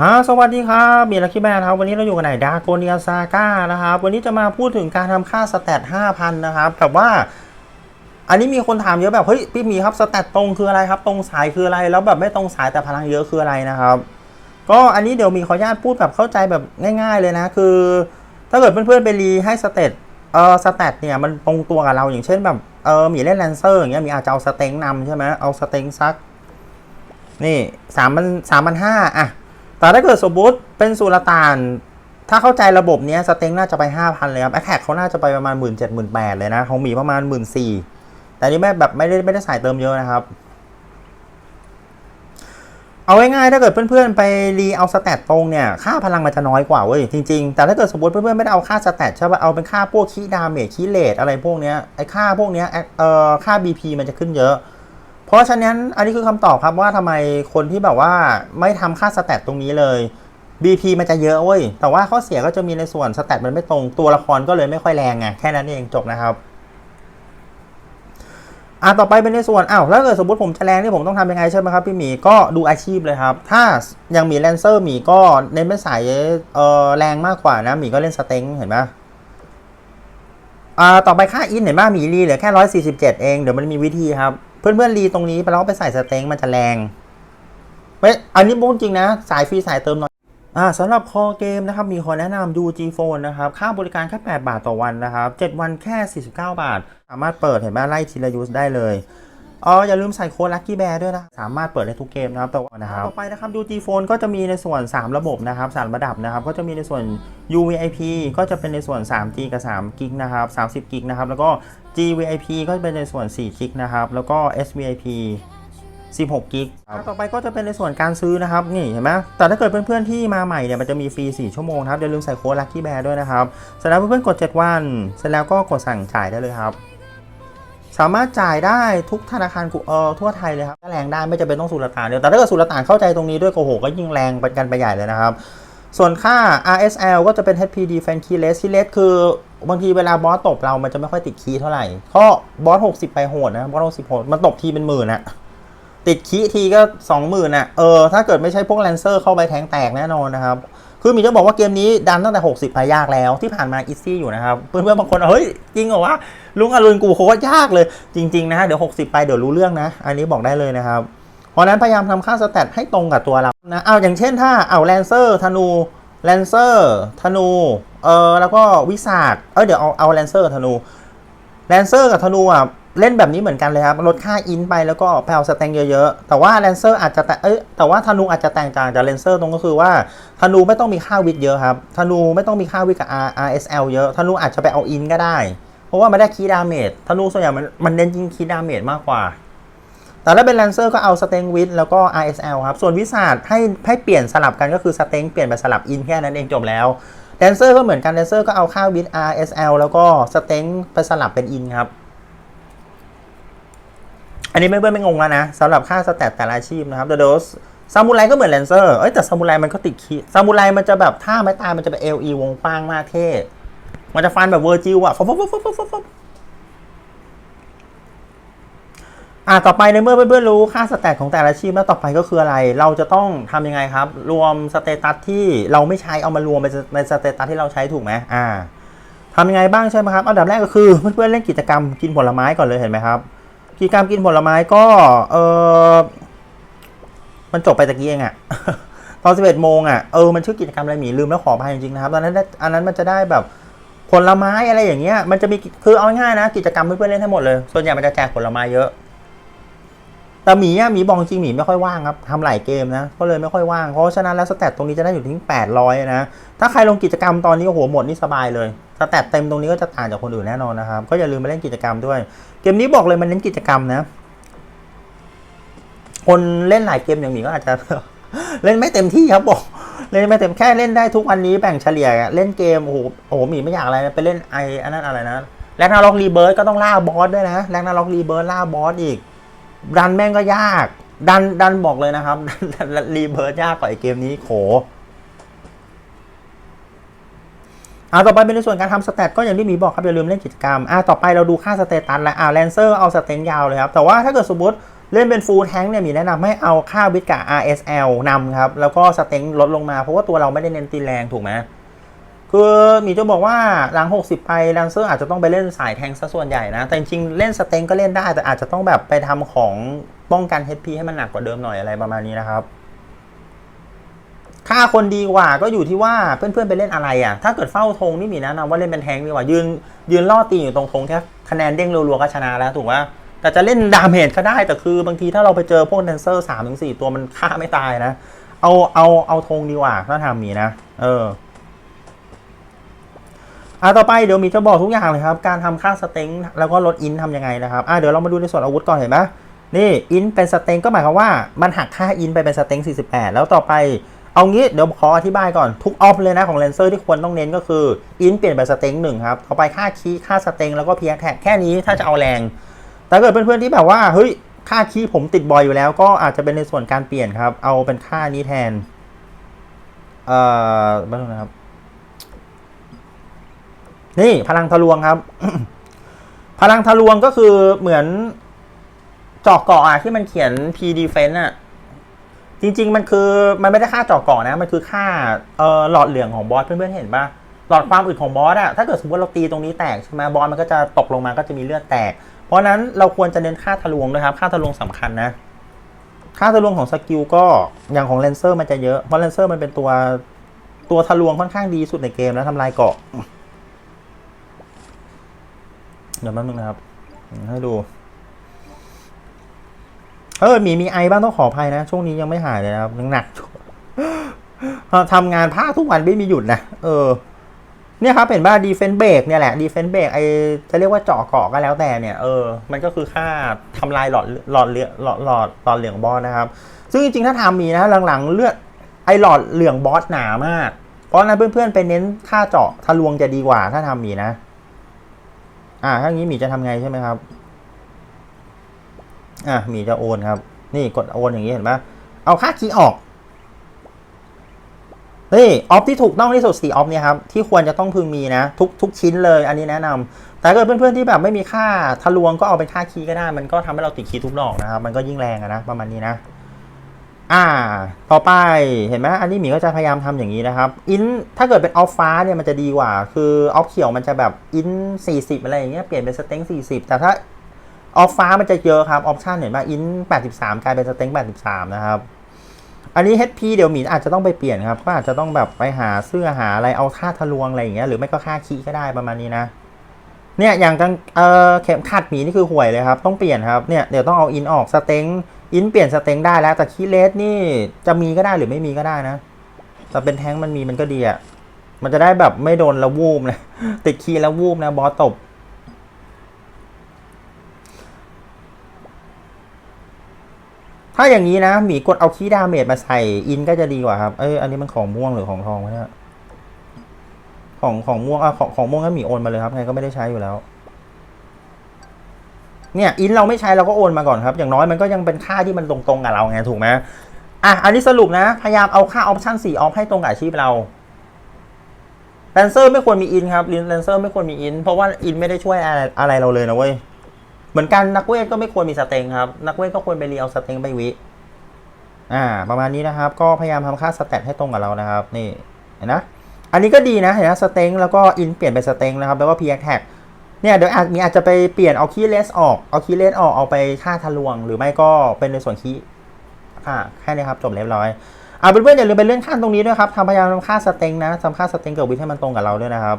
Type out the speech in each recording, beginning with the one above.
ฮะสวัสดีครับมีลัคกี้แบร์ครับ วันนี้เราอยู่กันไหนดาโกเนียซาก้านะครับ วันนี้จะมาพูดถึงการทำค่าสแตท5,000นนะครับแบบว่า อันนี้มีคนถามเยอะแบบ เฮ้ย พี่หมีครับสแตทตรงคืออะไรครับ ตรงสายคืออะไร แล้วแบบไม่ตรงสายแต่พลังเยอะคืออะไรนะครับ ก็อันนี้เดี๋ยวมีขออนุญาตพูดแบบเข้าใจแบบง่าย ๆ เลยนะ คือ ถ้าเกิดเพื่อนๆไปรีให้สเตตเออสแตทเนี่ยมันตรงตัวกับเราอย่างเช่นแบบเออหมีเล่นแลนเซอร์อย่างเงี้ยหมีอาจจะเอาสเต็งนำใช่ไหมเอาสเต็งซัก นี่สามพันสามพันห้าอะ แต่ถ้าเกิดสมมติเป็นสุลต่าน ถ้าเข้าใจระบบนี้สเต็งน่าจะไปห้าพันเลยครับแอคแท็กเขาน่าจะไปประมาณหมื่นเจ็ดหมื่นแปดเลยนะของหมีประมาณหมื่นสี่แต่นี่ไม่แบบไม่ได้ไม่ได้ใส่เติมเยอะนะครับ เอาง่ายๆถ้าเกิดเพื่อนๆ ไปรีเอาสแตทตรงเนี่ย ค่าพลังมันจะน้อยกว่าเว้ยจริงๆ แต่ถ้าเกิดสมมติเพื่อนๆ ไม่ได้เอาค่าสแตทใช่ป่ะเอาเป็นค่าพวกคีดาเมจคีเลตอะไรพวกเนี้ยไอ้ค่าพวกเนี้ยเอ่อค่า BP มันจะขึ้นเยอะ ราะฉะนั้นอันนี้คือคำตอบครับว่าทำไมคนที่แบบว่าไม่ทำค่าสแตทตรงนี้เลย BP มันจะเยอะเว้ย แต่ว่าข้อเสียก็จะมีในส่วนสแตทมันไม่ตรงตัวละครก็เลยไม่ค่อยแรงไงแค่นั้นเองจบนะครับอะต่อไปเป็นในส่วนอ้าวแล้วถ้าเกิดสมมติผมจะแรงนี่ผมต้องทำยังไงใช่ไหมครับพี่หมีก็ดูอาชีพเลยครับ ถ้าย่างมีแลนเซอร์หมีก็เน้นเป็นสายเอ่อแรงมากกว่านะหมีก็เล่นสเต็งเห็นไหมอ่าต่อไปค่าอินเห็นไหมหมีรีเหลือแค่ร้อยสี่สิบเจ็ดเองเดี๋ยวมันมีวิธีครับ เพื่อนๆรีตรงนี้ไปแล้วไปใส่สเต็งมันจะแรงเว้ยอันนี้พูดจริงนะ สายฟรีสายเติมหน่อยอ่าสำหรับคอเกมนะครับ มีคอแนะนำดู G Phone นะครับ ค่าบริการแค่ 8 บาทต่อวันนะครับ 7 วันแค่ 49 บาท สามารถเปิดเห็นไหมไล่ทีละยูสได้เลย อ๋ออย่าลืมใส่โค้ด Lucky Bear ด้วยนะ สามารถเปิดได้ทุกเกมนะครับต่อวันนะครับต่อไปนะครับดู G Phone ก็จะมีในส่วน 3 ระบบนะครับ3ระดับนะครับ ก็จะมีในส่วน UVIP ก็จะเป็นในส่วน 3G กับ3 g ิกนะครับ30 g ิกนะครับ แล้วก็ GVIP ก็จะเป็นในส่วน4 g ิกนะครับ แล้วก็ SVIP 16กิกต่อไปก็จะเป็นในส่วนการซื้อนะครับ นี่เห็นไหมแต่ถ้าเกิดเพื่อนๆที่มาใหม่เนี่ยมันจะมีฟรี 4 ชั่วโมงครับอย่าลืมใส่โค้ด Lucky Bear ด้วยนะครับเสร็จแล้วเพื่อนๆกด 7 วัน เสร็จแล้วก็กดสั่งจ่ายได้เลยครับ สามารถจ่ายได้ทุกธนาคารกูเออทั่วไทยเลยครับแรงได้ไม่จำเป็นต้องสุลต่านเดียวแต่ถ้าเกิดสุลต่านเข้าใจตรงนี้ด้วยโอ้โหก็ยิ่งแรงไปกันไปใหญ่เลยนะครับ ส่วนค่า RSL ก็จะเป็น HP Defense Keyless Keyless คือบางทีเวลาบอสตบเรามันจะไม่ค่อยติดคีย์เท่าไหร่เพราะบอส60 ไปโหดนะบอส60โหดมันตบทีเป็นหมื่นอะติดคีทีก็สองหมื่นอะเออถ้าเกิดไม่ใช่พวกแลนเซอร์เข้าไปแทงแตกแน่นอนนะครับ คือมีจะบอกว่าเกมนี้ดันตั้งแต่ 60พายากแล้วที่ผ่านมาอีซี่อยู่นะครับ เพื่อนๆบางคนเฮ้ยจริงเหรอวะลุงอรุณกูโคตรยากเลยจริง ๆ นะเดี๋ยว 60 ไปเดี๋ยวรู้เรื่องนะ อันนี้บอกได้เลยนะครับ เพราะนั้นพยายามทำค่าสแตทให้ตรงกับตัวเรานะเอาอย่างเช่นถ้าเอาแลนเซอร์ธนูแลนเซอร์ธนูเออแล้วก็วิสาดเออเดี๋ยวเอาเอาแลนเซอร์ธนูแลนเซอร์กับธนูอะ เล่นแบบนี้เหมือนกันเลยครับลดค่าอินไปแล้วก็แพลสแต็งเยอะๆ แต่ว่าแลนเซอร์อาจจะแต่เอ้ยแต่ว่าธนูอาจจะแตกต่างจากแลนเซอร์ตรงก็คือว่าธนูไม่ต้องมีค่าวิดเยอะครับธนูไม่ต้องมีค่าวิดกับ R RSL เยอะธนูอาจจะไปเอาอินก็ได้ เพราะว่ามันได้คีดาเมจธนูส่วนใหญ่มันมันเน้นยิงคีดาเมจมากกว่า แต่ถ้าเป็นแลนเซอร์ก็เอาสเต็งวิดแล้วก็ RSL ครับส่วนวิสาดให้ให้เปลี่ยนสลับกันก็คือสเต็งเปลี่ยนไปสลับอินแค่นั้นเองจบแล้วแดนเซอร์ก็เหมือนกันแดนเซอร์ก็เอาค่าวิด RSL แล้วก็สเต็งไปสลับเป็นอินครับ อันนี้ไม่เบิ้ลไม่งงแล้วนะสำหรับค่าสแตทแต่ละอาชีพนะครับเดอะโดสซามูไรก็เหมือนแลนเซอร์เอ้ยแต่ซามูไรมันก็ติดคีซามูไรมันจะแบบท่าไม้ตายมันจะเป็นเอลีวงกว้างมากเท่มันจะฟันแบบเวอร์จิวอะฟบฟบฟบฟบฟบอะต่อไปในเมื่อเพื่อนๆรู้ค่าสแตทของแต่ละชีพแล้วต่อไปก็คืออะไร เราจะต้องทำยังไงครับ รวมสเตตัสที่เราไม่ใช้เอามารวมเป็นในสเตตัสที่เราใช้ถูกไหมอ่าทำยังไงบ้างใช่ไหมครับอันดับแรกก็คือเพื่อนๆเล่นกิจกรรมกินผลไม้ก่อนเลยเห็นไหมครับ กิจกรรมกินผลไม้ก็เออมันจบไปตะกี้เองอะตอนสิบเอ็ดโมงอะเออมันชื่อกิจกรรมอะไรหมีลืมแล้วขออภัยจริงๆนะครับตอนนั้นได้อันนั้นมันจะได้แบบผลไม้อะไรอย่างเงี้ยมันจะมีคือเอาง่ายๆนะ กิจกรรมเพื่อนๆเล่นทั้งหมดเลยส่วนใหญ่มันจะแจกผลไม้เยอะ แต่หมีอะหมีบอกจริงหมีไม่ค่อยว่างครับทำหลายเกมนะก็เลยไม่ค่อยว่างเพราะฉะนั้นแล้วสแตทตรงนี้จะได้อยู่ที่800 นะ ถ้าใครลงกิจกรรมตอนนี้โอ้โหหมดนี่สบายเลยสแตทเต็มตรงนี้ก็จะต่างจากคนอื่นแน่นอนนะครับ ก็อย่าลืมมาเล่นกิจกรรมด้วย เกมนี้บอกเลยมันเน้นกิจกรรมนะ คนเล่นหลายเกมอย่างหมีก็อาจจะเล่นไม่เต็มที่ครับบอกเล่นไม่เต็มแค่เล่นได้ทุกวันนี้แบ่งเฉลี่ยเล่นเกมโอ้โหโอ้โหมีไม่อยากอะไรไปเล่นไออันนั้นอะไรนะแลกนาล็อกรีเบิร์ดก็ต้องล่าบอสด้วยนะแลกนาล็อกรีเบิร์ดล่าบอสอีก ดันแม่งก็ยาก ดันดันบอกเลยนะครับ ดันรีเบิร์ยากกว่าไอเกมนี้โขอ่าต่อไปเป็นในส่วนการทำสเตตก็อย่างที่มีบอกครับอย่าลืมเล่นกิจกรรมอ่าต่อไปเราดูค่าสเตตัสแล้วอ่าแลนเซอร์เอาสเตนยาวเลยครับ แต่ว่าถ้าเกิดสมมติเล่นเป็นฟูลแทงเนี่ยมีแนะนำให้เอาค่าวิทกับ RSL นำครับ แล้วก็สเต็งลดลงมาเพราะว่าตัวเราไม่ได้เน้นตีแรงถูกไหม คือมีจะบอกว่าหลัง 60 ไปแลนเซอร์อาจจะต้องไปเล่นสายแทงซะส่วนใหญ่นะ แต่จริงๆ เล่นสเต็งก็เล่นได้ แต่อาจจะต้องแบบไปทำของป้องกัน HP ให้มันหนักกว่าเดิมหน่อยอะไรประมาณนี้นะครับ ค่าคนดีกว่าก็อยู่ที่ว่าเพื่อนๆไปเล่นอะไรอะ ถ้าเกิดเฝ้าธงนี่มีแนะนำว่าเล่นเป็นแทงดีกว่า ยืนยืนล่อตีอยู่ตรงธงแค่คะแนนเด้งรัวๆก็ชนะแล้วถูกไหมแต่จะเล่นดาเมจก็ได้ แต่คือบางทีถ้าเราไปเจอพวกแดนเซอร์สามถึงสี่ตัวมันฆ่าไม่ตายนะ เอาเอาเอาธงดีกว่าถ้าทำมีนะ เออ อะต่อไปเดี๋ยวมีจะบอกทุกอย่างเลยครับ การทำค่าสเต็งแล้วก็ลดอินทำยังไงนะครับอะเดี๋ยวเรามาดูในส่วนอาวุธก่อนเห็นไหมนี่อินเป็นสเต็งก็หมายความว่ามันหักค่าอินไปเป็นสเต็ง48 แล้วต่อไปเอางี้เดี๋ยวขออธิบายก่อนทุกออฟเลยนะของเลนเซอร์ที่ควรต้องเน้นก็คืออินเปลี่ยนเป็นสเต็งหนึ่งครับต่อไปค่าคีค่าสเต็งแล้วก็เพียแท็กแค่นี้ถ้าจะเอาแรง แต่เกิดเพื่อนๆที่แบบว่าเฮ้ยค่าคีผมติดบ่อยอยู่แล้ว ก็อาจจะเป็นในส่วนการเปลี่ยนครับ เอาเป็นค่านี้แทนเอ่อบ้างนะครับ นี่พลังทะลวงครับ พลังทะลวงก็คือเหมือนจอกเกาะอะที่มันเขียน P defense อะจริง ๆ มันคือมันไม่ได้ค่าจอกเกาะนะ มันคือค่าเอ่อหลอดเหลืองของบอสเพื่อนๆเห็นปะหลอดความอึดของบอสอะถ้าเกิดสมมติเราตีตรงนี้แตกใช่ไหมบอสมันก็จะตกลงมาก็จะมีเลือดแตก เพราะนั้นเราควรจะเน้นค่าทะลวงด้วยครับ ค่าทะลวงสำคัญนะ ค่าทะลวงของสกิลก็อย่างของเลนเซอร์มันจะเยอะเพราะเลนเซอร์มันเป็นตัวตัวทะลวงค่อนข้างดีสุดในเกมแล้วทำลายเกาะ เดี๋ยวแป๊บนึงนะครับ ให้ดูเออมีมีไอบ้างต้องขออภัยนะ ช่วงนี้ยังไม่หายเลยนะครับหนักทำงานภาคทุกวันไม่มีหยุดนะเออ เนี่ยครับเห็นว่าดีเฟนเบรกเนี่ยแหละดีเฟนเบรกไอจะเรียกว่าเจาะเกาะก็แล้วแต่เนี่ยเออมันก็คือค่าทำลายหลอดหลอดเลือดหลอดหลอดหลอดเหลืองบอสนะครับ ซึ่งจริงๆถ้าทำมีนะหลังๆเลือดไอหลอดเหลืองบอสหนามาก เพราะนั้นเพื่อนๆไปเน้นค่าเจาะทะลวงจะดีกว่าถ้าทำมีนะ อ่าถ้างี้หมีจะทำไงใช่ไหมครับ อะหมีจะโอนครับ นี่กดโอนอย่างนี้เห็นปะเอาค่าคีย์ออกเฮ้ยออฟที่ถูกต้องที่สุดสี่ออฟเนี่ยครับที่ควรจะต้องพึงมีนะ ทุกทุกชิ้นเลย อันนี้แนะนำแต่ถ้าเกิดเพื่อนๆที่แบบไม่มีค่าทะลวงก็เอาเป็นค่าคีย์ก็ได้ มันก็ทำให้เราติดคีย์ทุกดอกนะครับ มันก็ยิ่งแรงนะประมาณนี้นะ อ่า ต่อไปเห็นไหมอันนี้หมีก็จะพยายามทำอย่างนี้นะครับ อินถ้าเกิดเป็นออฟฟ้าเนี่ยมันจะดีกว่า คือออฟเขียวมันจะแบบอิน40 อะไรอย่างเงี้ยเปลี่ยนเป็นสเต็ง40 แต่ถ้าออฟฟ้ามันจะเยอะครับออปชันเห็นไหมอิน83 กลายเป็นสเต็ง83 นะครับ อันนี้ HP เดี๋ยวหมีอาจจะต้องไปเปลี่ยนครับ ก็อาจจะต้องแบบไปหาเสื้อหาอะไรเอาค่าทะลวงอะไรอย่างเงี้ยหรือไม่ก็ค่าคีก็ได้ประมาณนี้นะเนี่ยอย่างกางเอ่อเข็มขัดหมีนี่คือห่วยเลยครับ ต้องเปลี่ยนครับเนี่ยเดี๋ยวต้องเอาอินออกสเต็ง อินเปลี่ยนสเต็งได้แล้ว แต่คีย์เลสนี่จะมีก็ได้หรือไม่มีก็ได้นะ แต่เป็นแท้งมันมีมันก็ดีอะ่ะ มันจะได้แบบไม่โดนแล้ววูบนะ ติดคีย์แล้ววูบนะ บอสตบ ถ้าอย่างนี้นะ หมีกดเอาคีย์ดาเมจมาใส่อินก็จะดีกว่าครับ เอ้ยอันนี้มันของม่วงหรือของทองวะเนี่ยของของม่วงอะของของม่วงก็หมีโอนมาเลยครับไงก็ไม่ได้ใช้อยู่แล้ว เนี่ยอินเราไม่ใช้เราก็โอนมาก่อนครับ อย่างน้อยมันก็ยังเป็นค่าที่มันตรงๆกับเราไงถูกไหมอะอันนี้สรุปนะ พยายามเอาค่าออปชั่น4ออฟให้ตรงกับอาชีพเราแลนเซอร์ไม่ควรมีอินครับแลนเซอร์ไม่ควรมีอิน เพราะว่าอินไม่ได้ช่วยอะไรอะไรเราเลยนะเว้ย เหมือนกันนักเวทก็ไม่ควรมีสเต็งครับ นักเวทก็ควรไปเรียเอาสเต็งไปวิอ่า ประมาณนี้นะครับ ก็พยายามทำค่าสแตทให้ตรงกับเรานะครับ นี่เห็นนะ อันนี้ก็ดีนะเห็นนะสเต็งแล้วก็อินเปลี่ยนเป็นสเต็งนะครับ แล้วก็พีแอคแท็ก เนี่ยเดี๋ยวอาจมีอาจจะไปเปลี่ยนเอาคีเลสออกเอาคีเลสออกเอาไปค่าทะลวง หรือไม่ก็เป็นในส่วนคีย์ค่ะแค่นี้ครับจบเรียบร้อยเอาเพื่อนๆอย่าลืมไปเลื่อนขั้นตรงนี้ด้วยครับทำพยายามทำค่าสเต็งนะทำค่าสเต็งกับวิทให้มันตรงกับเราด้วยนะครับ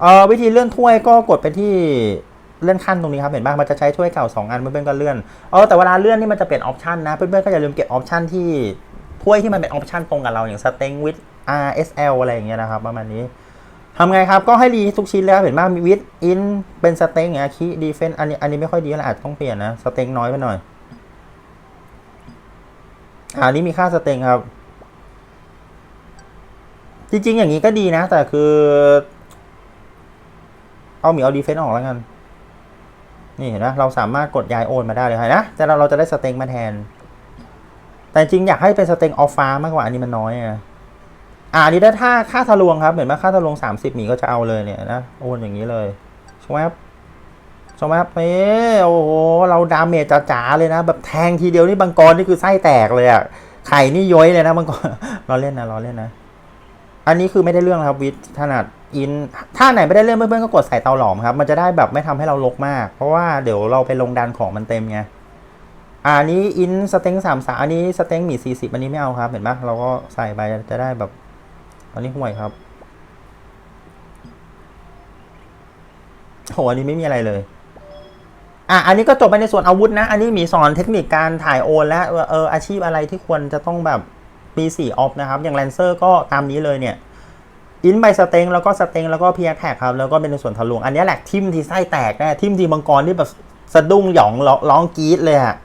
เอ่อวิธีเลื่อนถ้วยก็กดไปที่เลื่อนขั้นตรงนี้ครับเห็นบ้างมันจะใช้ถ้วยเก่า2อันเพื่อนๆก็เลื่อนเออแต่เวลาเลื่อนนี่มันจะเปลี่ยนออปชันนะเพื่อนๆก็อย่าลืมเก็บออปชันที่ถ้วยที่มันเป็นออปชันตรงกับเราอย่างสเต็งวิท RSL อะไรอย่างเงี้ยนะครับประมาณนี้ ทำไงครับ ก็ให้รีทุกชิ้นเลยครับเห็นบ้างมีวิทอินเป็นสเต็งอย่างนี้คีดีเฟนอันนี้อันนี้ไม่ค่อยดีแล้วอาจจะต้องเปลี่ยนนะ สเต็งน้อยไปหน่อยอ่านี่มีค่าสเต็งครับ จริง ๆ อย่างนี้ก็ดีนะ แต่คือ เอาหมีเอาดีเฟนต์ออกแล้วกัน นี่เห็นไหมเราสามารถกดย้ายโอนมาได้เลยนนะ แต่เราเราจะได้สเต็งมาแทน แต่จริงอยากให้เป็นสเต็งออฟฟ้ามากกว่าอันนี้มันน้อยอะ อ่าอันนี้ได้ถ้าค่าทะลวงครับ เห็นไหมค่าทะลวงสามสิบหมีก็จะเอาเลยเนี่ยนะ โอนอย่างนี้เลยชวบชวบเอ้โอ้โห เราดาเมจจ๋าเลยนะ แบบแทงทีเดียวนี่บางกรนี่คือไส้แตกเลยอะไข่นี่ย้อยเลยนะบางกรเราเล่นนะเราเล่นนะ อันนี้คือไม่ได้เรื่องครับวิทย์ถนัดอิน ถ้าไหนไม่ได้เรื่องเพื่อนๆก็กดใส่เตาหลอมครับ มันจะได้แบบไม่ทำให้เราลกมาก เพราะว่าเดี๋ยวเราไปลงดันของมันเต็มไงอันนี้อินสเต็งสามสาอันนี้สเต็งหมี่สี่สิบอันนี้ไม่เอาครับ เห็นไหมเราก็ใส่ไปจะได้แบบ อันนี้ห่วยครับโหอันนี้ไม่มีอะไรเลย อะ อันนี้ก็จบไปในส่วนอาวุธนะ อันนี้มีสอนเทคนิคการถ่ายโอน แล้วว่าเอออาชีพอะไรที่ควรจะต้องแบบมีสี่ออฟนะครับ อย่างแลนเซอร์ก็ตามนี้เลยเนี่ย อินใบสเต็งแล้วก็สเต็งแล้วก็เพียแท็กครับ แล้วก็เป็นในส่วนทะลวง อันนี้แหละทิมที่ไส้แตกแน่ทิมที่มังกรที่แบบสะดุ้งหยองร้องร้องกรี๊ดเลยอะ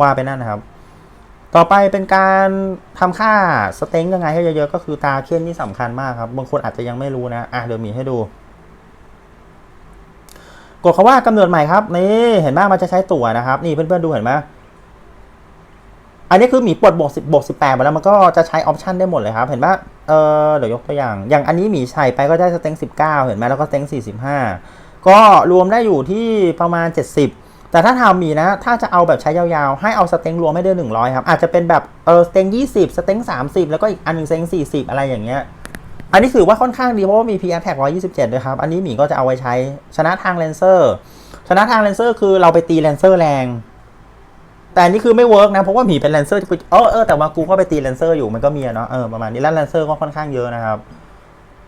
ว่าไปนั่นนะครับ ต่อไปเป็นการทำค่าสเต็งยังไงให้เยอะๆ ก็คือตาเคียนนี่สำคัญมากครับ บางคนอาจจะยังไม่รู้นะ อะเดี๋ยวมีให้ดู กดคาว่ากำเนิดใหม่ครับ นี่เห็นไหมมันจะใช้ตั๋วนะครับ นี่เพื่อนๆดูเห็นไหมอันนี้คือหมีปลดบวกสิบบวกสิบแปดมาแล้วมันก็จะใช้ออปชันได้หมดเลยครับ เห็นไหมเออเดี๋ยวยกตัวอย่าง อย่างอันนี้หมีใช้ไปก็ได้สเต็งสิบเก้าเห็นไหมแล้วก็สเต็งสี่สิบห้าก็รวมได้อยู่ที่ประมาณเจ็ดสิบ แต่ถ้าทำหมีนะ ถ้าจะเอาแบบใช้ยาวๆ ให้เอาสเต็งรวมไม่ได้หนึ่งร้อยครับ อาจจะเป็นแบบเออสเต็งยี่สิบสเต็งสามสิบแล้วก็อีกอันหนึ่งสเต็งสี่สิบอะไรอย่างเงี้ย อันนี้ถือว่าค่อนข้างดีเพราะว่ามี p r t a g 127 ด้วยครับ อันนี้หมีก็จะเอาไว้ใช้ชนะทางเลนเซอร์ชนะทางเลนเซอร์คือเราไปตีเลนเซอร์แรง แต่นนี้คือไม่เวิร์กนะเพราะว่าหมีเป็นเลนเซอร์เออเออแต่ว่ากูก็ไปตีเลนเซอร์อยู่มันก็มีเนาะเออประมาณนี้แล้วเลนเซอร์ก็ค่อนข้างเยอะนะครับ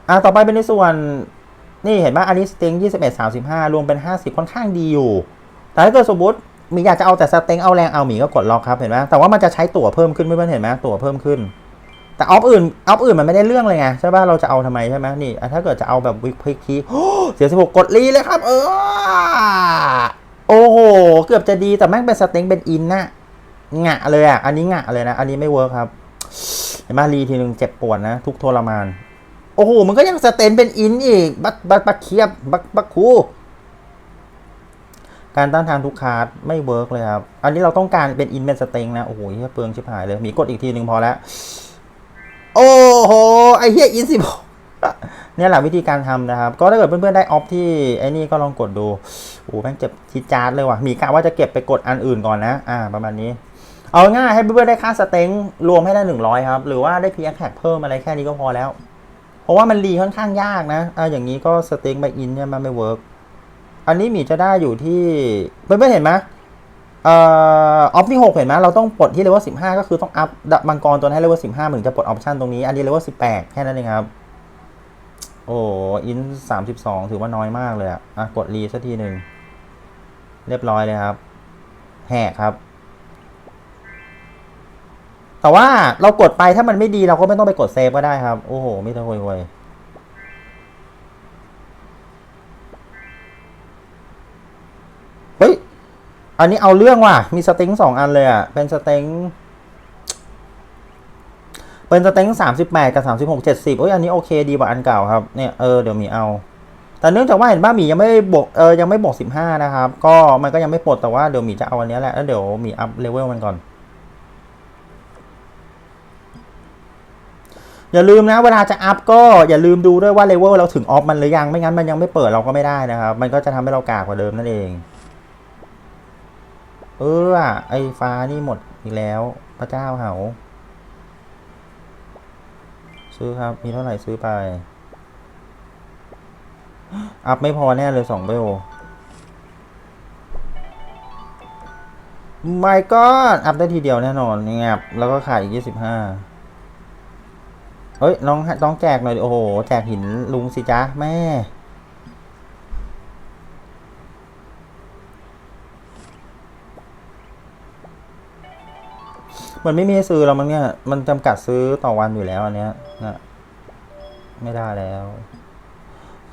อะต่อไปเป็นในส่วนนี่เห็นไหมอันนี้สเต็ง21 35รวมเป็น50ค่อนข้างดีอยู่ แต่ถ้าเกิดสมมติมีอยากจะเอาแต่สเต็งเอาแรงเอาหมีก็กดล็อกครับเห็นไหมแต่ว่ามันจะใช้ตั๋วเพิ่มขึ้นเพื่อนเห็นไหมตั๋วเพิ่มขึ้น แต่ออฟอื่นออฟอื่นมันไม่ได้เรื่องเลยไงใช่ป่ะเราจะเอาทำไมใช่ไหมนี่ถ้าเกิดจะเอาแบบวิกพิกทีเสียสิบหกกดรีเลยครับ เออโอ้โหเกือบจะดีแต่แม่งเป็นสเต็งเป็นอินนะงะเลยอะอันนี้งะเลยนะ อันนี้ไม่เวิร์คครับเห็นไหมรีทีหนึ่งเจ็บปวดนะ ทุกทรมาน โอ้โหมันก็ยังสเต็งเป็นอินอีก บักบักบักเคียบ บักบักคู การต้านทานทุกคาร์ดไม่เวิร์กเลยครับ อันนี้เราต้องการเป็นอินเป็นสเต็งนะ โอ้โหเหี้ยเปลืองชิบหายเลย มีกดอีกทีหนึ่งพอแล้ว โอ้โห ไอเฮียอินสิบเนี่ยแหละวิธีการทำนะครับ ก็ถ้าเกิดเพื่อนๆได้ออฟที่ไอ้นี่ก็ลองกดดู โอ้แม่งเจ็บทีจาร์ดเลยว่ะ มีกะว่าจะเก็บไปกดอันอื่นก่อนนะ อ่า ประมาณนี้ เอาง่ายให้เพื่อนๆได้ค่าสเต็งรวมให้ได้หนึ่งร้อยครับ หรือว่าได้พีแอคแท็กเพิ่มอะไรแค่นี้ก็พอแล้ว เพราะว่ามันรีค่อนข้างยากนะอ่าอย่างนี้ก็สเต็งไปอินเนี่ยมันไม่เวิร์ก อันนี้หมีจะได้อยู่ที่เพื่อนๆเห็นไหมเอ่อออฟที่หกเห็นไหมเราต้องปลดที่เลเวลสิบห้าก็คือต้องอัพมังกรตัวให้เลเวลสิบห้าถึงจะปลดออปชันตรงนี้ อันนี้เลเวลสิบแปดแค่นั้นเองครับ โอ้อินสามสิบสองถือว่าน้อยมากเลยอะอะกดรีสักทีหนึ่งเรียบร้อยเลยครับแหกครับ แต่ว่าเรากดไปถ้ามันไม่ดีเราก็ไม่ต้องไปกดเซฟก็ได้ครับ โอ้โหไม่ต้องห่วย ฮ้ย อันนี้เอาเรื่องว่ะ มีสเต็งสองอันเลยอะ เป็นสเต็ง เป็นสเต็งสามสิบแปดกับสามสิบหกเจ็ดสิบโอ้ย อันนี้โอเคดีกว่าอันเก่าครับ เนี่ย เออ เดี๋ยวมีเอา แต่เนื่องจากว่าเห็นบ้าหมียังไม่บวก เออ ยังไม่บวกสิบห้านะครับ ก็มันก็ยังไม่ปลดแต่ว่าเดี๋ยวหมีจะเอาอันนี้แหละ แล้วเดี๋ยวหมีอัพเลเวลมันก่อนอย่าลืมนะเวลาจะอัพก็อย่าลืมดูด้วยว่าเลเวลเราถึงออฟมันหรือยังไม่งั้นมันยังไม่เปิดเราก็ไม่ได้นะครับ มันก็จะทำให้เรากากกว่าเดิมนั่นเอง เออว่ะไอ้ฟ้านี่หมดอีกแล้ว พระเจ้าเหาซื้อครับ มีเท่าไหร่ซื้อไป อัพไม่พอแน่เลยสองเบลไม่ก็อัพได้ทีเดียวแน่นอนเงียบแล้วก็ขายอีกยี่สิบห้าเฮ้ย น้องต้องแจกหน่อย โอ้โห แจกหินลุงสิจ๊ะ แม่ มันไม่มีให้ซื้อแล้วมั้งเนี่ย มันจำกัดซื้อต่อวันอยู่แล้วอันเนี้ยนะไม่ได้แล้ว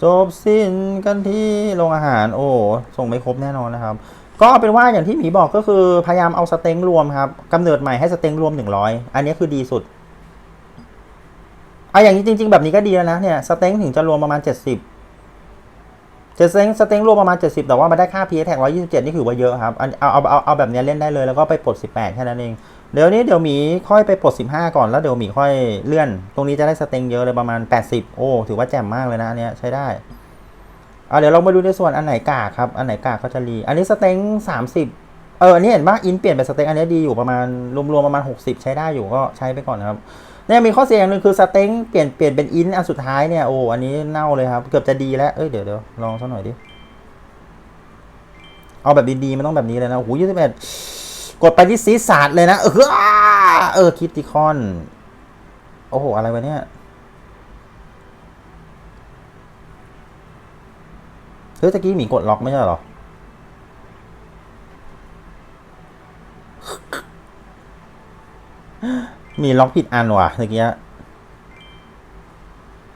จบสิ้นกันที่โรงอาหาร โอ้ส่งไม่ครบแน่นอนนะครับ ก็เป็นว่าอย่างที่หมีบอกก็คือพยายามเอาสเต็งรวมครับกำเนิดใหม่ให้สเต็งรวม100อันนี้คือดีสุดอะอย่างนี้จริง ๆ แบบนี้ก็ดีแล้วนะเนี่ยสเต็งถึงจะรวมประมาณ70จะสเต็งสเต็งรวมประมาณ70แต่ว่ามาได้ค่า PS แท็ก127นี่ถือว่าเยอะครับเอาเอาเอาเอาแบบเนี้ยเล่นได้เลยแล้วก็ไปปลด18แค่นั้นเอง เดี๋ยวนี้เดี๋ยวหมีค่อยไปปลด 15 ก่อนแล้วเดี๋ยวหมีค่อยเลื่อน ตรงนี้จะได้สเต็งเยอะเลยประมาณ 80 โอ้ ถือว่าแจ่มมากเลยนะอันเนี้ยใช้ได้เอาเดี๋ยวเรามาดูในส่วนอันไหนกากครับ อันไหนกากก็จะรี อันนี้สเต็ง30 เออ อันนี้เห็นปะอินเปลี่ยนเป็นสเต็งอันนี้ดีอยู่ประมาณรวมๆประมาณ 60 ใช้ได้อยู่ก็ใช้ไปก่อนนะครับเนี่ยมีข้อเสียอย่างหนึ่งคือสเต็งเปลี่ยนเปลี่ยนเป็นอินอันสุดท้ายเนี่ยโอ้อันนี้เน่าเลยครับเกือบจะดีแล้วเอ้ยเดี๋ยวเดี๋ยวลองสักหน่อยดิเอาแบบดีๆมันต้องแบบนี้เลยนะโอ้โหยี่สิบเอ็ด กดไปที่ซีสาดเลยนะ เออเออคิดติคอน โอ้โห อะไรวะเนี่ยเฮ้ยตะกี้หมีกดล็อกไม่ใช่หรอ มีล็อกผิดอันว่ะเมื่อกี้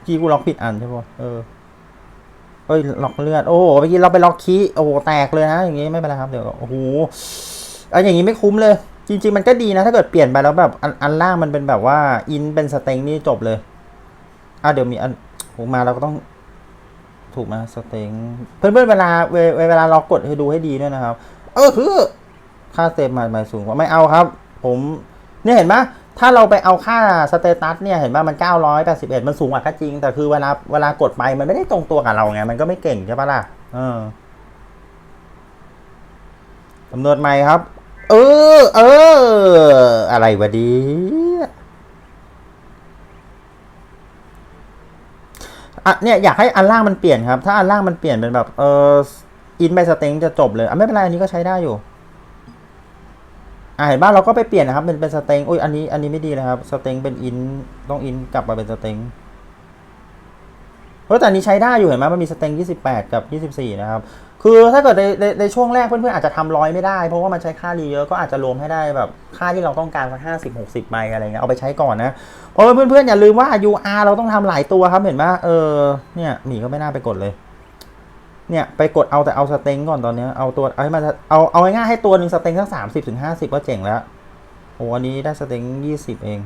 กี้กูล็อกผิดอันใช่ปะเออเอ้ยล็อกเลือด โอ้โหเมื่อกี้เราไปล็อกคีโอ้แตกเลยนะอย่างงี้ไม่เป็นไรครับเดี๋ยว โอ้โห อันอย่างงี้ไม่คุ้มเลย จริง ๆ มันก็ดีนะ ถ้าเกิดเปลี่ยนไปแล้วแบบอันอันล่างมันเป็นแบบว่าอินเป็นสเต็งนี่จบเลยอะเดี๋ยวมีอันโหมาเราก็ต้องถูกไหมสเต็งเพื่อนๆเวลาเวเวลาเรากดให้ดูให้ดีด้วยนะครับ เออคือค่าเซฟมามาสูงกว่าไม่เอาครับ ผมเนี่ยเห็นไหมถ้าเราไปเอาค่าสเตตัสเนี่ยเห็นไหมมัน 981 มันสูงกว่าก็จริง แต่คือเวลาเวลากดไปมันไม่ได้ตรงตัวกับเราไง มันก็ไม่เก่งใช่ปะล่ะเออคำนวณใหม่ครับ เออ เออ อะไรวะดี อะเนี่ยอยากให้อันล่างมันเปลี่ยนครับ ถ้าอันล่างมันเปลี่ยนเป็นแบบเอออินไปสเต็งจะจบเลยอะไม่เป็นไรอันนี้ก็ใช้ได้อยู่อ่าเห็นบ้านเราก็ไปเปลี่ยนนะครับเป็นเป็นสเต็งอุ้ยอันนี้อันนี้ไม่ดีเลยครับสเต็งเป็นอินต้องอินกลับมาเป็นสเต็ง เฮ้ยแต่นี้ใช้ได้อยู่เห็นไหมมันมีสเต็ง 28 กับ 24 นะครับ คือถ้าเกิดในในในช่วงแรกเพื่อนๆอาจจะทำร้อยไม่ได้ เพราะว่ามันใช้ค่ารีเยอะก็อาจจะรวมให้ได้แบบค่าที่เราต้องการสักห้าสิบหกสิบใบอะไรเงี้ยเอาไปใช้ก่อนนะเพราะเพื่อนๆอย่าลืมว่า UR เราต้องทำหลายตัวครับเห็นไหมเออเนี่ยหมีก็ไม่น่าไปกดเลยเนี่ยไปกดเอาแต่เอาสเต็งก่อนตอนนี้เอาตัวเอาให้มันเอาเอาง่ายๆให้ตัวหนึ่งสเต็งสักสามสิบถึงห้าสิบก็เจ๋งแล้วโอ้อันนี้ได้สเต็งยี่สิบเอง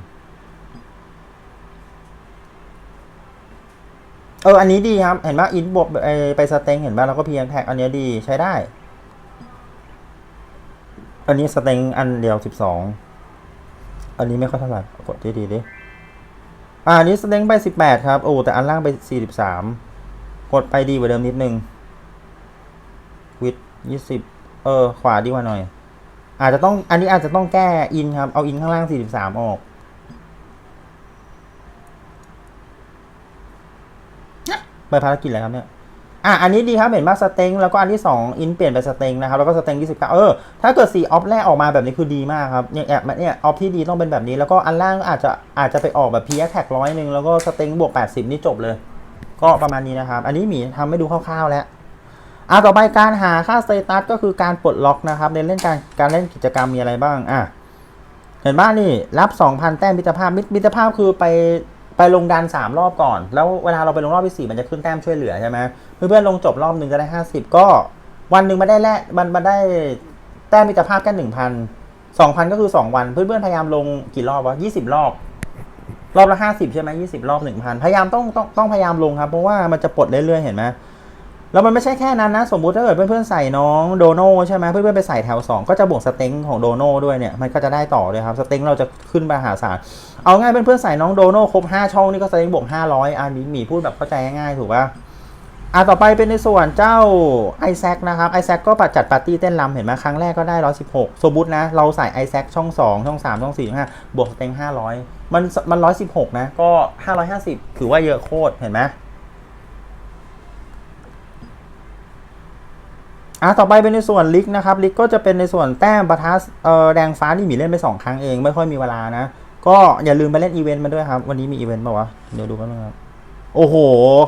เอออันนี้ดีครับ เห็นไหมอินบวกไปสเต็งเห็นไหมเราก็เพียงแท็กอันนี้ดีใช้ได้ อันนี้สเต็งอันเดียวสิบสองอันนี้ไม่ค่อยเท่าไหร่กดดีดีดิอ่านนี้สเต็งไปสิบแปดครับโอ้แต่อันล่างไปสี่สิบสามกดไปดีกว่าเดิมนิดนึงวิดยี่สิบเออ ขวาดีกว่าหน่อย อาจจะต้องอันนี้อาจจะต้องแก้อินครับ เอาอินข้างล่างสี่สิบสามออก ไปภารกิจอะไรครับเนี่ยอะอันนี้ดีครับเห็นว่าสเต็งแล้วก็อันที่สองอินเปลี่ยนเป็นสเต็งนะครับแล้วก็สเต็งยี่สิบเก้าเออถ้าเกิดสี่ออฟแรกออกมาแบบนี้คือดีมากครับเนี่ยแอบเนี่ยออฟที่ดีต้องเป็นแบบนี้ แล้วก็อันล่างอาจจะอาจจะไปออกแบบพีแท็กร้อยหนึ่งแล้วก็สเต็งบวกแปดสิบนี่จบเลย ก็ประมาณนี้นะครับ อันนี้หมีทำให้ดูคร่าวๆแล้วอะต่อไปการหาค่าสเตตัสก็คือการปลดล็อกนะครับในเล่นการการเล่นกิจกรรมมีอะไรบ้างอะเห็นบ้านี่รับ 2,000 แต้มมิตรภาพมิตรมิตรภาพคือไป ไปลงดัน 3 รอบก่อน แล้วเวลาเราไปลงรอบที่ 4 มันจะขึ้นแต้มช่วยเหลือใช่ไหมเพื่อนๆลงจบรอบหนึ่งจะได้ 50 ก็วันหนึ่งมาได้แลกมันมาได้แต้มมิตรภาพแค่หนึ่งพันสองพันก็คือสองวัน เพื่อนๆพยายามลงกี่รอบวะยี่สิบรอบ รอบละห้าสิบใช่ไหมยี่สิบรอบหนึ่งพันพยายามต้องต้องต้องพยายามลงครับ เพราะว่ามันจะปลดเรื่อยๆเห็นไหม แล้วมันไม่ใช่แค่นั้นนะ สมมุติถ้าเกิดเพื่อนๆใส่น้องโดโน่ใช่ไหมเพื่อนๆไปใส่แถว 2 ก็จะบวกสเต็งของโดโน่ด้วยเนี่ย มันก็จะได้ต่อเลยครับ สเต็งเราจะขึ้นมหาศาลเอาง่ายเพื่อนๆใส่น้องโดโน่ครบ 5 ช่องนี่ก็สเต็งบวก 500อะมีหมีพูดแบบเข้าใจง่ายๆถูกป่ะอะต่อไปเป็นในส่วนเจ้าไอแซคนะครับไอแซคก็จัดปาร์ตี้เต้นรำเห็นไหมครั้งแรกก็ได้ 116 สมมุตินะ เราใส่ไอแซคช่อง 2 ช่อง 3 ช่อง4ช่อง5บวกสเต็ง500 มันมัน 116 นะ ก็ 550 ถือว่าเยอะโคตรเห็นไหม อะต่อไปเป็นในส่วนลิกนะครับลิกก็จะเป็นในส่วนแต้มปะทะเอ่อแดงฟ้าที่หมีเล่นไปสองครั้งเองไม่ค่อยมีเวลานะ ก็อย่าลืมไปเล่นอีเวนต์มาด้วยครับ วันนี้มีอีเวนต์ป่าวะเดี๋ยวดูกันนะครับโอ้โห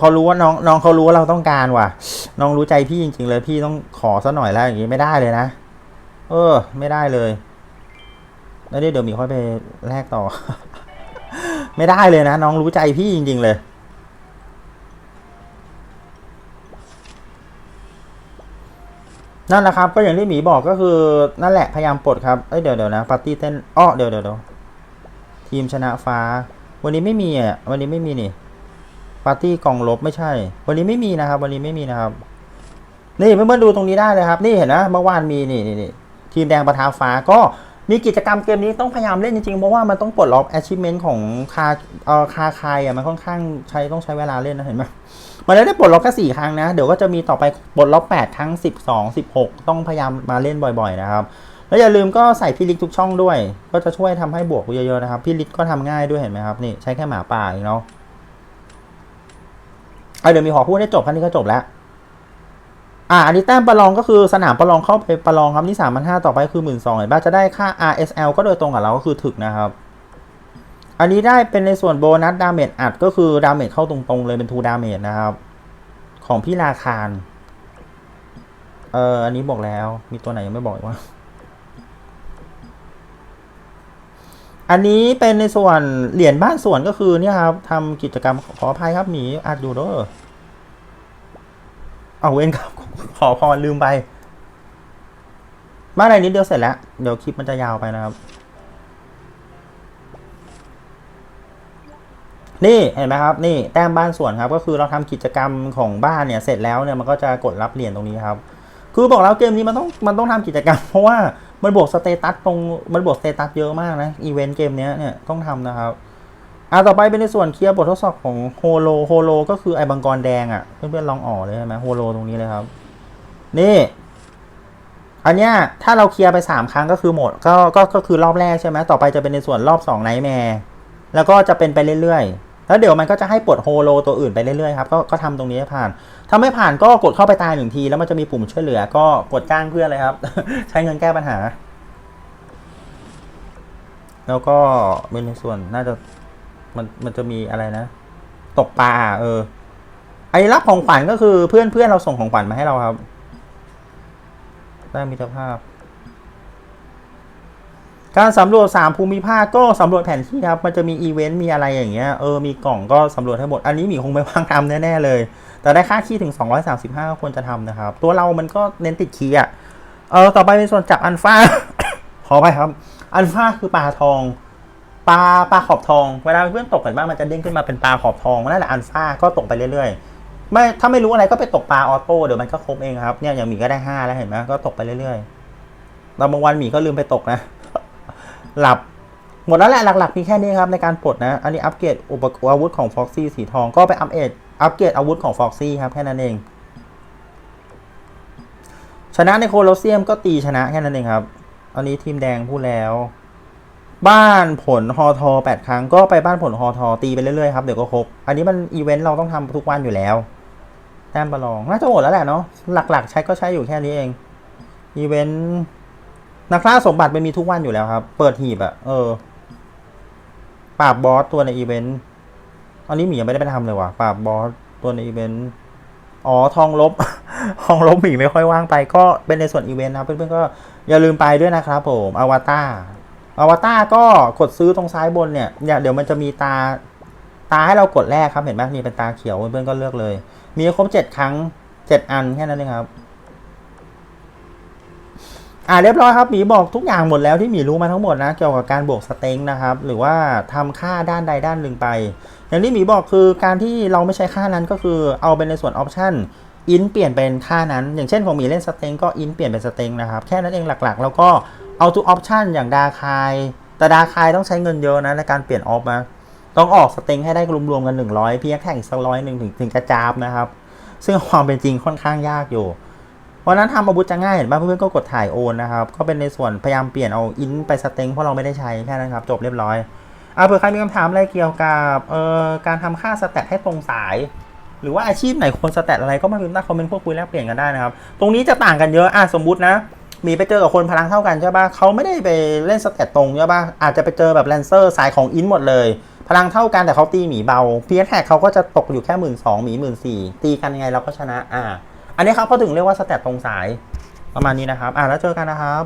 เขารู้ว่าน้องน้องเขารู้ว่าเราต้องการว่ะ น้องรู้ใจพี่จริง ๆ เลยพี่ต้องขอซะหน่อยแล้วอย่างงี้ไม่ได้เลยนะ เออ ไม่ได้เลยแล้วเดี๋ยวหมีค่อยไปแลกต่อ ไม่ได้เลยนะ น้องรู้ใจพี่จริง ๆ เลย นั่นแหละครับ ก็อย่างที่หมีบอกก็คือนั่นแหละพยายามปลดครับเอ้ยเดี๋ยวเดี๋ยวนะปาร์ตี้เต้นอ้อเดี๋ยวเดี๋ยวเดี๋ยวทีมชนะฟ้า วันนี้ไม่มีอะวันนี้ไม่มีนี่ปาร์ตี้กองลบไม่ใช่ วันนี้ไม่มีนะครับ วันนี้ไม่มีนะครับ นี่เพื่อนๆดูตรงนี้ได้เลยครับ นี่เห็นนะเมื่อวานมีนี่นี่นี่ทีมแดงประทาฟ้าก็ มีกิจกรรมเกมนี้ต้องพยายามเล่นจริงๆ เพราะว่ามันต้องปลดล็อก achievement ของคาเอ่อคาคายอะมันค่อนข้างใช้ต้องใช้เวลาเล่นนะเห็นไหมมันได้ปลดล็อกแค่สี่ครั้งนะ เดี๋ยวก็จะมีต่อไปปลดล็อกแปดครั้งสิบสองสิบหกต้องพยายามมาเล่นบ่อยๆนะครับ แล้วอย่าลืมก็ใส่พี่ลิกทุกช่องด้วย ก็จะช่วยทำให้บวกเยอะๆนะครับ พี่ลิกก็ทำง่ายด้วยเห็นไหมครับนี่ใช้แค่หมาป่าเองเนาะเดี๋ยวมีขอพูดให้จบแค่นี้ก็จบแล้ว อ่าอันนี้แต้มประลองก็คือสนามประลองเข้าไปประลองครับนี่สามพันห้าต่อไปคือหมื่นสองเห็นป่ะจะได้ค่า RSL ก็โดยตรงกับเราก็คือถึกนะครับ อันนี้ได้เป็นในส่วนโบนัสดาเมจอัดก็คือดาเมจเข้าตรงๆเลยเป็นทูดาเมจนะครับ ของพี่ราคารเอออันนี้บอกแล้วมีตัวไหนยังไม่บอกว่า อันนี้เป็นในส่วนเหรียญบ้านสวนก็คือเนี่ยครับทำกิจกรรมขออภัยครับหมีอัดอยู่เด้อเอาเว้นครับ อพรลืมไป บ้านอะไรนิดเดียวเสร็จแล้ว เดี๋ยวคลิปมันจะยาวไปนะครับ นี่เห็นไหมครับ นี่แต้มบ้านสวนครับ ก็คือเราทำกิจกรรมของบ้านเนี่ยเสร็จแล้วเนี่ยมันก็จะกดรับเหรียญตรงนี้ครับ คือบอกแล้วเกมนี้มันต้องมันต้องทำกิจกรรม เพราะว่ามันบวกสเตตัสตรงมันบวกสเตตัสเยอะมากนะอีเวนต์เกมเนี้ยเนี่ยต้องทำนะครับอะต่อไปเป็นในส่วนเคลียร์บททดสอบของโฮโลโฮโลก็คือไอ้บังกรแดงอะ่ะเพื่อนๆลองอ๋อเลยใช่ไหมโฮโลตรงนี้เลยครับ นี่ อันเนี้ยถ้าเราเคลียร์ไปสามครั้งก็คือหมดก็ก็ก็คือรอบแรกใช่ไหมต่อไปจะเป็นในส่วนรอบสองไนท์แมร์แล้วก็จะเป็นไปเรื่อยๆ แล้วเดี๋ยวมันก็จะให้ปลดโฮโลตัวอื่นไปเรื่อยๆครับก็ก็ทำตรงนี้ให้ผ่าน ถ้าไม่ผ่านก็กดเข้าไปตายหนึ่งที แล้วมันจะมีปุ่มช่วยเหลือ ก็กดจ้างเพื่อนเลยครับ ใช้เงินแก้ปัญหา แล้วก็เป็นในส่วนน่าจะมันมันจะมีอะไรนะ ตกปลาเออไอ้รับของขวัญก็คือเพื่อนเพื่อนเราส่งของขวัญมาให้เราครับ ด้มิตรภาพ การสำรวจสามภูมิภาคก็สำรวจแผนที่ครับ มันจะมีอีเวนต์มีอะไรอย่างเงี้ยเออมีกล่องก็สำรวจให้หมด อันนี้มีคงไม่ว่างทำแน่ๆเลย แต่ได้ค่าคีย์ถึง 235ก็ควรจะทำนะครับ ตัวเรามันก็เน้นติดคีย์อะเออต่อไปเป็นส่วนจับอันฟ้าขอไปครับ อันฟ้าคือปลาทองปลาปลาขอบทองเวลาเพื่อนตกกันบ้างมันจะเด้งขึ้นมาเป็นปลาขอบทองนั่นแหละอันฟ้าก็ตกไปเรื่อยๆ ไม่ถ้าไม่รู้อะไรก็ไปตกปลาออโต้เดี๋ยวมันก็ครบเองครับเนี่ยอย่างหมีก็ได้ห้าแล้วเห็นไหมก็ตกไปเรื่อยๆแล้วบางวันหมีก็ลืมไปตกนะ หลับหมดแล้วแหละหลักๆมีแค่นี้ครับในการปลดนะ อันนี้อัปเกรดอุปกรณ์อาวุธของ Foxy สีทองก็ไปอัปเกรดอัปเกรดอาวุธของ Foxy ครับแค่นั้นเอง ชนะในโคลอสเซียมก็ตีชนะแค่นั้นเองครับ อันนี้ทีมแดงพูดแล้ว บ้านผลฮอทอแปดครั้งก็ไปบ้านผลฮอทอตีไปเรื่อยๆครับเดี๋ยวก็ครบ อันนี้มันอีเวนต์เราต้องทำทุกวันอยู่แล้ว แต้มประลอง น่าจะหมดแล้วแหละเนาะ หลักๆ ใช้ก็ใช้อยู่แค่นี้เอง อีเวนต์ นักล่าสมบัติมันมีทุกวันอยู่แล้วครับ เปิดหีบอะเออ ปราบบอสตัวในอีเวนต์ อันนี้หมียังไม่ได้ไปทำเลยว่ะ ปราบบอสตัวในอีเวนต์ อ๋อ ทองลบ ทองลบหมีไม่ค่อยว่างไป ก็เป็นในส่วนอีเวนต์นะเพื่อนๆก็อย่าลืมไปด้วยนะครับผมอวตารอวตารก็กดซื้อตรงซ้ายบนเนี่ยเนี่ยเดี๋ยวมันจะมีตา ตาให้เรากดแรกครับ เห็นไหมนี่เป็นตาเขียวเพื่อนๆก็เลือกเลย มีครบเจ็ดครั้งเจ็ดอันแค่นั้นเองครับ อ่าเรียบร้อยครับหมีบอกทุกอย่างหมดแล้วที่หมีรู้มาทั้งหมดนะ เกี่ยวกับการบวกสเต็งนะครับ หรือว่าทำค่าด้านใดด้านหนึ่งไป อย่างที่หมีบอกคือการที่เราไม่ใช้ค่านั้นก็คือเอาเป็นในส่วนออปชันอินเปลี่ยนเป็นค่านั้น อย่างเช่นของหมีเล่นสเต็งก็อินเปลี่ยนเป็นสเต็งนะครับ แค่นั้นเองหลักๆ แล้วก็เอาทุกออปชันอย่างดาคายแต่ดาคายต้องใช้เงินเยอะนะในการเปลี่ยนออฟนะ ต้องออกสเต็งให้ได้รวมๆกัน 100 เพียงแข่งสักร้อยหนึ่งถึงถึงกระจาบนะครับ ซึ่งความเป็นจริงค่อนข้างยากอยู่เพราะนั้นทำอาวุธจะง่ายเห็นป่ะเพื่อนๆก็กดถ่ายโอนนะครับ ก็เป็นในส่วนพยายามเปลี่ยนเอาอินไปสเต็งเพราะเราไม่ได้ใช้แค่นั้นครับ จบเรียบร้อยเอาเผื่อใครมีคำถามอะไรเกี่ยวกับเอ่อการทำค่าสแตทให้ตรงสาย หรือว่าอาชีพไหนควรสแตทอะไรก็มาพิมพ์ใต้คอมเมนต์พวกคุยแลกเปลี่ยนกันได้นะครับ ตรงนี้จะต่างกันเยอะอะสมมุตินะมีไปเจอกับคนพลังเท่ากันใช่ป่ะเขาไม่ได้ไปเล่นสแตทตรงใช่ป่ะอาจจะไปเจอแบบแลนเซอร์สายของอินหมดเลย พลังเท่ากันแต่เขาตีหมีเบาเพียแท็กเขาก็จะตกอยู่แค่หมื่นสองหมีหมื่นสี่ตีกันยังไงเราก็ชนะอ่า อันนี้ครับเขาถึงเรียกว่าสแตตตรงสายประมาณนี้นะครับ อ่าแล้วเจอกันนะครับ